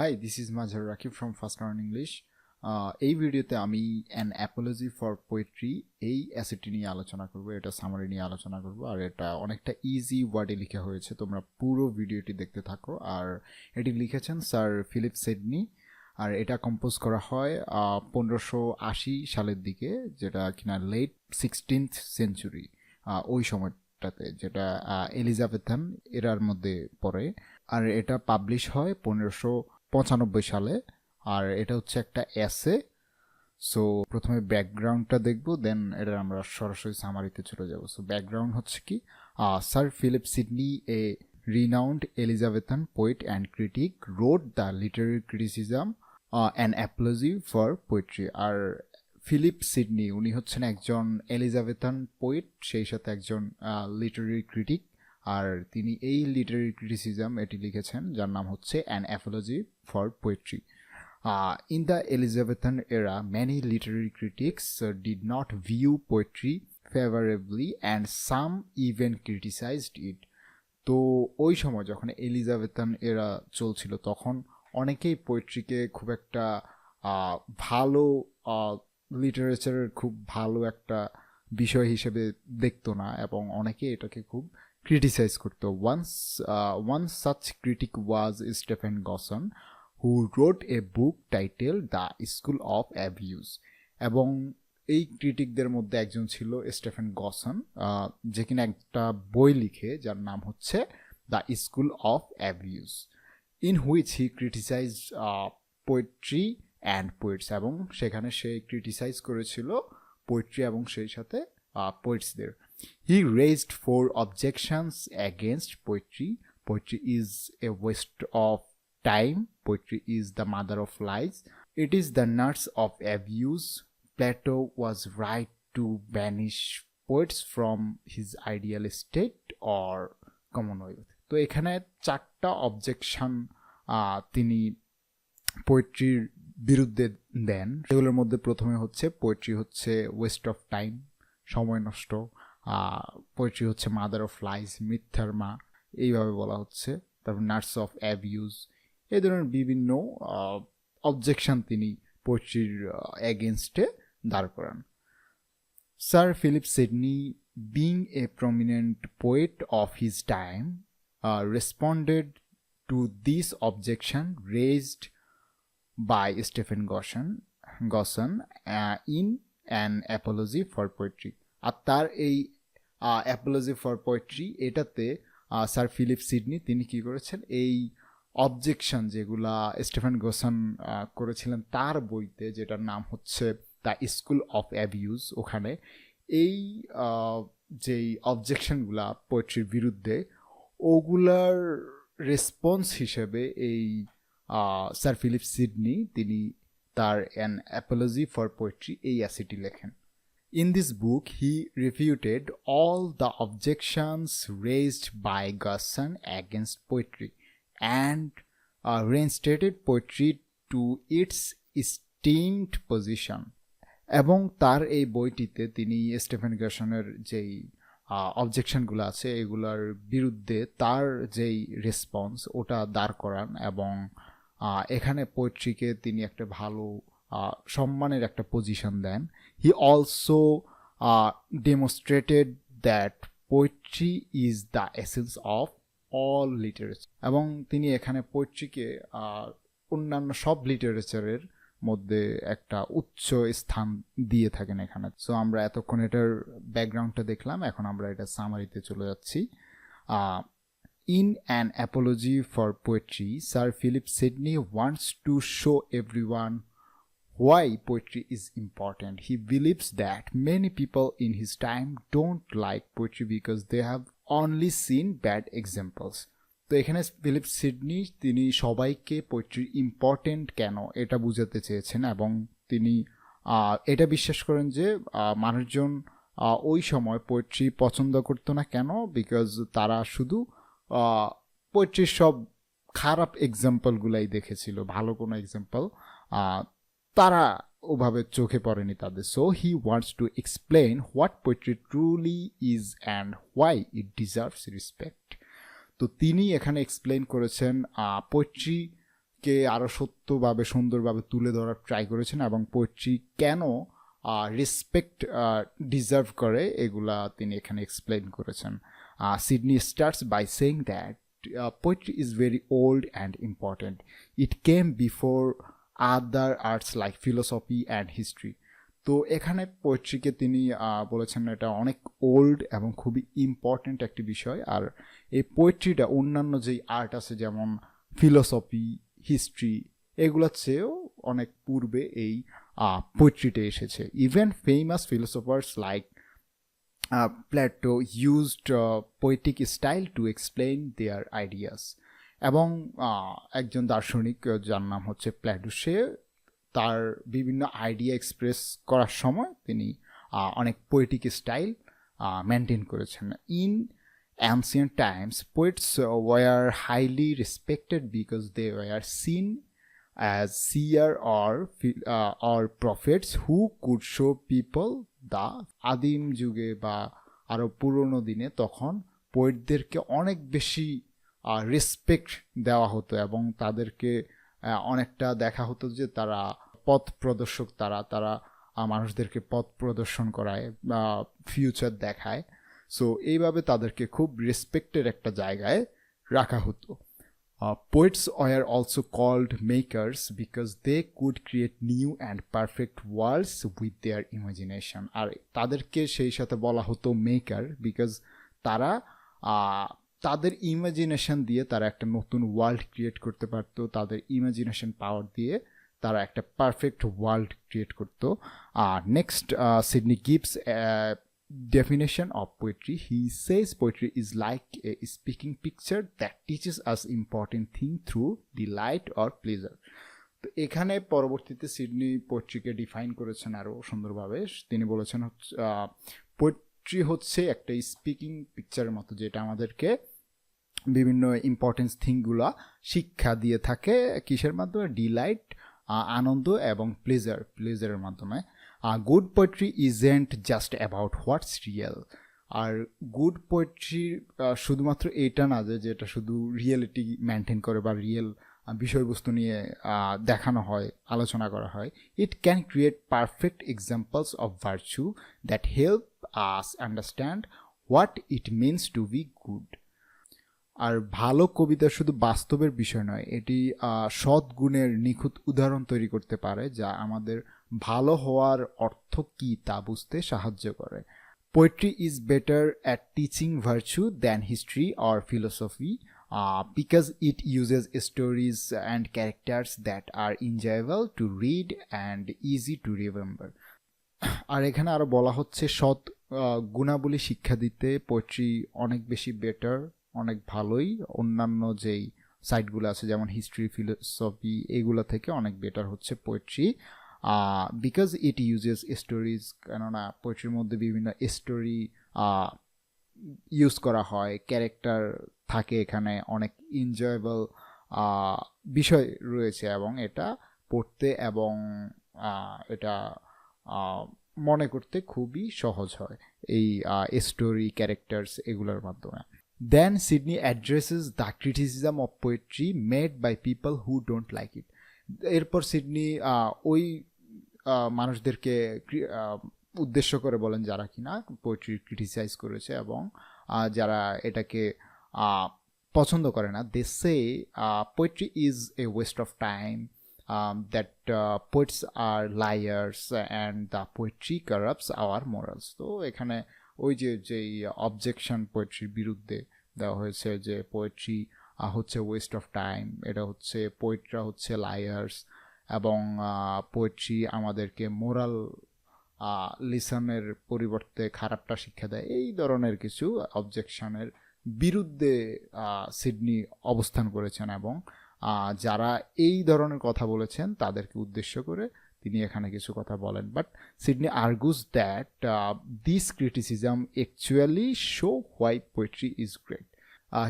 Hi this is Mazhar Rakib from first earn English এই ভিডিওতে আমি অ্যান অ্যাপোলজি ফর পোয়েট্রি এই অ্যাসেটটি নিয়ে আলোচনা করব, এটা সামারি নিয়ে আলোচনা করব, আর এটা অনেকটা ইজি ওয়ার্ডে লেখা হয়েছে। তোমরা পুরো ভিডিওটি দেখতে থাকো। আর এটি লিখেছেন স্যার ফিলিপ সেডনি, আর এটা কম্পোজ করা হয় পনেরোশো আশি সালের দিকে, যেটা কিনা লেট সিক্সটিন্থ সেঞ্চুরি ওই সময়টাতে, যেটা এলিজাবেথান এরার মধ্যে পড়ে। আর এটা পাবলিশ হয় পনেরোশো পঁচানব্বই সালে। আর এটা হচ্ছে একটা এসে সো প্রথমে ব্যাকগ্রাউন্ডটা দেখব দেন এটা আমরা সরাসরি সামারিতে চলে যাব। সো ব্যাকগ্রাউন্ড হচ্ছে কি? Sir Philip Sidney a renowned Elizabethan poet and critic wrote the literary criticism and apology for poetry R Philip Sidney উনি হচ্ছেন একজন এলিজাবেথান পোয়েট সেই সাথে একজন লিটারি ক্রিটিক আর তিনি এই লিটারি ক্রিটিসিজম এটি লিখেছেন, যার নাম হচ্ছে an apology for poetry in the Elizabethan era many literary critics did not view poetry favourably and some even criticised it তো ওই সময় যখন এলিজাবেথান এরা চলছিল, তখন অনেকেই পোয়েট্রিকে খুব একটা ভালো লিটারেচারের খুব ভালো একটা বিষয় হিসেবে দেখতো না, এবং অনেকে এটাকে খুব ক্রিটিসাইজ করতো। Once one such critic was Stephen Gosson who wrote a book titled the school of abuse এবং এই ক্রিটিকদের মধ্যে একজন ছিল স্টেফেন গসন যে কিনা একটা বই লিখে, যার নাম হচ্ছে the school of abuse in which he criticise poetry and poets এবং সেখানে সে ক্রিটিসাইজ করেছিল পোয়েট্রি এবং সেই সাথে পোয়েটসদের he raised four objections against poetry poetry is a waste of time poetry is the mother of lies it is the nurse of abuse Plato was right to banish poets from his ideal state or commonwealth তো এখানে চারটা objection তিনি পোয়েট্রির বিরুদ্ধে দেন। সেগুলোর মধ্যে প্রথমে হচ্ছে poetry হচ্ছে ওয়েস্ট অফ টাইম সময় নষ্ট। পোয়েট্রি হচ্ছে মাদার অফ লাইস মিথ্যার মা এইভাবে বলা হচ্ছে। তারপর নার্স অফ অ্যাবিউজ এই ধরনের বিভিন্ন অবজেকশন তিনি পোয়েট্রির এগেনস্টে দাঁড় করান। Sir Philip Sidney being a prominent poet of his time responded to this objection raised Stephen Gosson, Gosson uh, in an apology for poetry আর তার এই অ্যাপোলজি ফর পোয়েট্রি এটাতে স্যার ফিলিপ সিডনি তিনি কি করেছেন? এই অবজেকশন যেগুলা স্টেফেন গোসন করেছিলেন তার বইতে, যেটার নাম হচ্ছে দ্য স্কুল অফ অ্যাবিউজ ওখানে, এই যেই অবজেকশনগুলা পোয়েট্রির বিরুদ্ধে, ওগুলার রেসপন্স হিসেবে এই স্যার ফিলিপ সিডনি তিনি তার অ্যান অ্যাপোলজি ফর পোয়েট্রি এই অ্যাসিটি লেখেন। In this book he refuted all the objections raised by Gosson against poetry and reinstated poetry to its esteemed position এবং তার এই বইটিতে তিনি স্টেফেন গাসনের যেই অবজেকশনগুলো আছে, এগুলোর বিরুদ্ধে তার যেই রেসপন্স ওটা দাঁড় করান এবং এখানে পোয়েট্রিকে তিনি একটা ভালো সম্মানের একটা position then. He also demonstrated that poetry is the essence of all literature এবং তিনি এখানে পোয়েট্রিকে অন্যান্য সব লিটারেচারের মধ্যে একটা উচ্চ স্থান দিয়ে থাকেন এখানে। সো আমরা এতক্ষণ এটার ব্যাকগ্রাউন্ডটা দেখলাম এখন আমরা এটা সামারিতে চলে যাচ্ছি। In an apology for poetry, Sir Philip Sidney wants to show everyone why poetry is important. He believes that many people in his time don't like poetry because they have only seen bad examples. তো এখানে Philip Sidney, তিনি সবাইকে poetry important কেন এটা বুঝাতে চেয়েছেন এবং তিনি এটা বিশ্বাস করেন যে মানুষজন ওই সময় পোয়েট্রি পছন্দ করতো না কেন বিকজ তারা শুধু পোয়েট্রির সব খারাপ এক্সাম্পলগুলাই দেখেছিল, ভালো কোনো এক্সাম্পল তারা ওভাবে চোখে পড়েনি তাদের। So he wants to explain what poetry truly is and why it deserves respect তো তিনি এখানে এক্সপ্লেন করেছেন পোয়েট্রি কে আরও সত্যভাবে, সুন্দরভাবে তুলে ধরার ট্রাই করেছেন এবং পোয়েট্রি কেন রেসপেক্ট ডিজার্ভ করে এগুলা তিনি এখানে এক্সপ্লেন করেছেন। Sidney starts by saying that poetry is very old and important it came before other arts like philosophy and history তো এখানে পোয়েট্রিকে তিনি বলেছেন এটা অনেক ওল্ড এবং খুবই ইম্পর্ট্যান্ট একটি বিষয়। আর এই পোয়েট্রিটা অন্যান্য যেই আর্ট আছে যেমন ফিলোসফি হিস্ট্রি এগুলোর চেয়েও অনেক পূর্বে এই পোয়েট্রিতে এসেছে। Even famous philosophers like Plato used poetic style to explain their ideas এবং একজন দার্শনিক যার নাম হচ্ছে প্ল্যাটো সে তার বিভিন্ন আইডিয়া এক্সপ্রেস করার সময় তিনি অনেক পোয়েটিক স্টাইল মেনটেন করেছেন in ancient poets uh, were highly respected because they were as seer or phi- uh, or prophets who could show people the আদিম যুগে বা আরও পুরনো দিনে তখন পোয়েটদেরকে অনেক বেশি রেসপেক্ট দেওয়া হতো এবং তাদেরকে অনেকটা দেখা হতো যে তারা পথ প্রদর্শক, তারা তারা মানুষদেরকে পথ প্রদর্শন করায় বা ফিউচার দেখায়। সো এইভাবে তাদেরকে খুব রেসপেক্টের একটা জায়গায় রাখা হতো। Poets were also called makers because they could create new and perfect worlds with their imagination আর তাদেরকে সেই সাথে বলা হতো মেকার বিকজ তারা তাদের ইমাজিনেশন দিয়ে তারা একটা নতুন ওয়ার্ল্ড ক্রিয়েট করতে পারতো। তাদের ইমাজিনেশন পাওয়ার দিয়ে তারা একটা পারফেক্ট ওয়ার্ল্ড ক্রিয়েট করতো। আর next Sidney gives definition of poetry, he says poetry is like a speaking picture that teaches us important thing through delight or pleasure তো এখানে পরবর্তীতে সিডনি পোয়েট্রিকে ডিফাইন করেছেন আরও সুন্দরভাবে। তিনি বলেছেন হচ্ছে পোয়েট্রি হচ্ছে একটা স্পিকিং পিকচারের মতো, যেটা আমাদেরকে বিভিন্ন ইম্পর্টেন্স থিংগুলা শিক্ষা দিয়ে থাকে কিসের মাধ্যমে? ডিলাইট আনন্দ এবং প্লেজার প্লেজারের মাধ্যমে। Good poetry isn't just about what's real R good poetry শুধুমাত্র এটা না যে, যেটা শুধু রিয়েলিটি মেনটেন করে বা রিয়েল বিষয়বস্তু নিয়ে দেখানো হয়, আলোচনা করা হয়। It can create perfect examples of virtue that help us understand what it means to be good আর ভালো কবিতা শুধু বাস্তবের বিষয় নয়, এটি সৎ গুণের নিখুঁত উদাহরণ তৈরি করতে পারে যা আমাদের ভালো হওয়ার অর্থ কী তা বুঝতে সাহায্য করে। Poetry is better at teaching virtue than history or philosophy because it uses stories and characters that are enjoyable to read and easy to remember আর এখানে আরও বলা হচ্ছে, সৎ গুণাবলী শিক্ষা দিতে পোয়েট্রি অনেক বেশি বেটার অনেক ভালোই। অন্যান্য যেই সাইটগুলো আছে, যেমন হিস্ট্রি ফিলোসফি এগুলো থেকে অনেক বেটার হচ্ছে poetry because it uses stories কেননা পোয়েট্রির মধ্যে বিভিন্ন স্টোরি ইউজ করা হয় ক্যারেক্টার থাকে এখানে অনেক এনজয়েবল বিষয় রয়েছে এবং এটা পড়তে এবং এটা মনে করতে খুবই সহজ হয় এই স্টোরি ক্যারেক্টার্স এগুলোর মাধ্যমে। Then Sidney addresses the criticism of poetry made by people who don't like it এরপর সিডনি ওই মানুষদেরকে উদ্দেশ্য করে বলেন যারা কিনা পোয়েট্রি ক্রিটিসাইজ করেছে এবং যারা এটাকে পছন্দ করে না। They say poetry is a waste of time that poets are liars and the poetry corrupts our morals তো এখানে ওই যে যেই অবজেকশন পোয়েট্রির বিরুদ্ধে দেওয়া হয়েছে যে পোয়েট্রি হচ্ছে ওয়েস্ট অফ টাইম এটা হচ্ছে পোয়েট্রা হচ্ছে লায়ার্স এবং পোয়েট্রি আমাদেরকে মোরাল লিসনের পরিবর্তে খারাপটা শিক্ষা দেয়। এই ধরনের কিছু অবজেকশনের বিরুদ্ধে সিডনি অবস্থান করেছেন এবং যারা এই ধরনের কথা বলেছেন তাদেরকে উদ্দেশ্য করে তিনি এখানে কিছু কথা বলেন। But Sidney argues that this criticism actually shows why poetry is great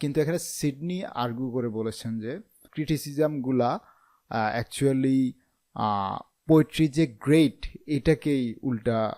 কিন্তু এখানে সিডনি আর্গু করে বলেছেন যে ক্রিটিসিজমগুলা অ্যাকচুয়ালি পোয়েট্রি যে গ্রেট এটাকেই উল্টা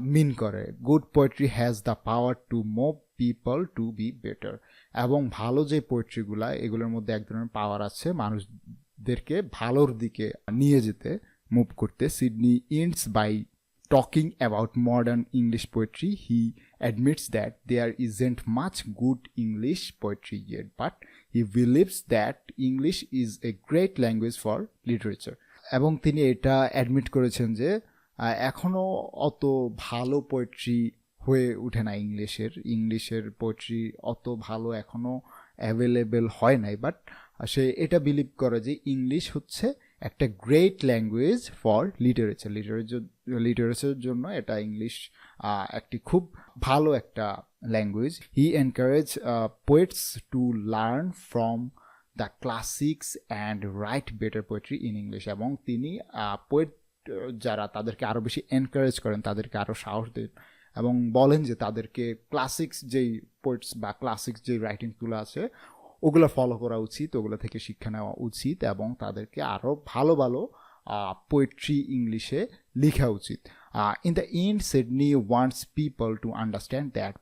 মিন করে। Good poetry has the power to move people to be better এবং ভালো যে পোয়েট্রিগুলা এগুলোর মধ্যে এক ধরনের পাওয়ার আছে মানুষদেরকে ভালোর দিকে নিয়ে যেতে মুভ করতে। Sidney ends by talking about modern English poetry he admits that there isn't much good English poetry yet but he believes that English is a great language for literature এবং তিনি এটা অ্যাডমিট করেছেন যে আহ, এখনও অত ভালো poetry হয়ে ওঠে না ইংলিশের। ইংলিশের পোয়েট্রি অত ভালো এখনও অ্যাভেলেবেল হয় নাই বাট সে এটা বিলিভ করে যে ইংলিশ হচ্ছে একটা great language for literature literature লিটারেচারের জন্য এটা ইংলিশ একটি খুব ভালো একটা language he encourages poets to learn from the classics and write better poetry in English এবং তিনি পোয়েট যারা তাদেরকে আরও বেশি এনকারেজ করেন, তাদেরকে আরও সাহস দেন এবং বলেন যে তাদেরকে ক্লাসিক্স যেই পোয়েটস বা ক্লাসিক্স যে রাইটিংসগুলো আছে, ওগুলো ফলো করা উচিত, ওগুলো থেকে শিক্ষা নেওয়া উচিত এবং তাদেরকে আরও ভালো ভালো পোয়েট্রি ইংলিশে লেখা উচিত। In the end Sidney wants people to understand that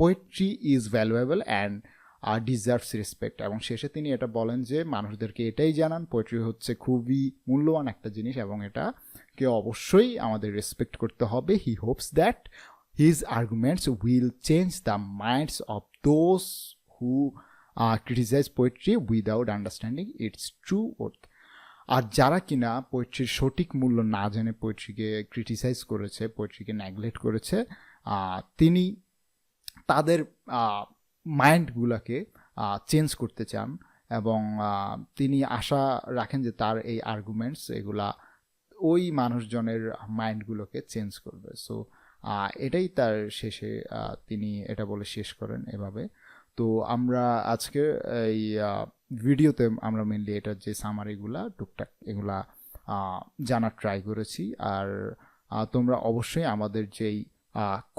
poetry is valuable and deserves respect এবং শেষে তিনি এটা বলেন যে, মানুষদেরকে এটাই জানান পোয়েট্রি হচ্ছে খুবই মূল্যবান একটা জিনিস এবং এটাকে অবশ্যই আমাদের রেসপেক্ট করতে হবে। He hopes that his arguments will change the minds of those who criticise poetry without understanding its true worth আর যারা কিনা পোয়েট্রির সঠিক মূল্য না জেনে পোয়েট্রিকে ক্রিটিসাইজ করেছে পোয়েট্রিকে নেগলেক্ট করেছে তিনি তাদের মাইন্ডগুলোকে চেঞ্জ করতে চান এবং তিনি আশা রাখেন যে তার এই আর্গুমেন্টস এগুলা ওই মানুষজনের মাইন্ডগুলোকে চেঞ্জ করবে। সো এটাই তার শেষে তিনি এটা বলে শেষ করেন এভাবে। তো আমরা আজকে এই ভিডিওতে আমরা মেনলি এটার যে সামারিগুলা টুকটাক এগুলা জানার ট্রাই করেছি। আর তোমরা অবশ্যই আমাদের যেই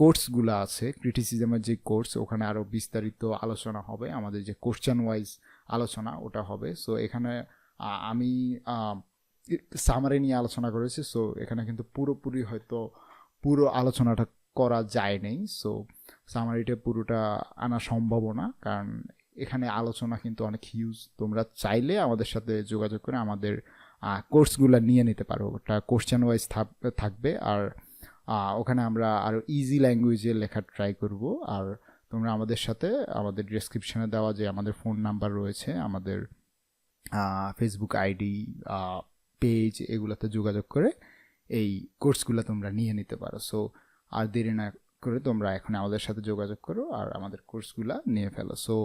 কোর্সগুলো আছে ক্রিটিসিজমের যে কোর্স, ওখানে আরও বিস্তারিত আলোচনা হবে, আমাদের যে কোশ্চেন ওয়াইজ আলোচনা ওটা হবে। সো এখানে আমি সামারি নিয়ে আলোচনা করেছি সো এখানে কিন্তু পুরোপুরি হয়তো পুরো আলোচনাটা করা যায় নাই। সো সামারিটা পুরোটা আনা সম্ভব না, কারণ এখানে আলোচনা কিন্তু অনেক হিউজ তোমরা চাইলে আমাদের সাথে যোগাযোগ করে আমাদের কোর্সগুলো নিয়ে নিতে পারো। ওটা কোশ্চেন ওয়াইজ থাকবে। আর ওখানে আমরা আরও ইজি ল্যাঙ্গুয়েজে লেখার ট্রাই করব। আর তোমরা আমাদের সাথে, আমাদের ডিসক্রিপশনে দেওয়া যে আমাদের ফোন নাম্বার রয়েছে, আমাদের ফেসবুক আইডি পেজ এগুলোতে যোগাযোগ করে এই কোর্সগুলো তোমরা নিয়ে নিতে পারো। সো আর দেরি না করে তোমরা এখন আমাদের সাথে যোগাযোগ করো আর আমাদের কোর্সগুলো নিয়ে ফেলো। সো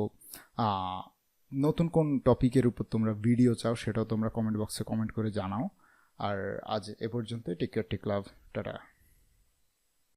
নতুন কোন টপিকের উপর তোমরা ভিডিও চাও সেটাও তোমরা কমেন্ট বক্সে কমেন্ট করে জানাও। আর আজ এ পর্যন্ত take care take love tata.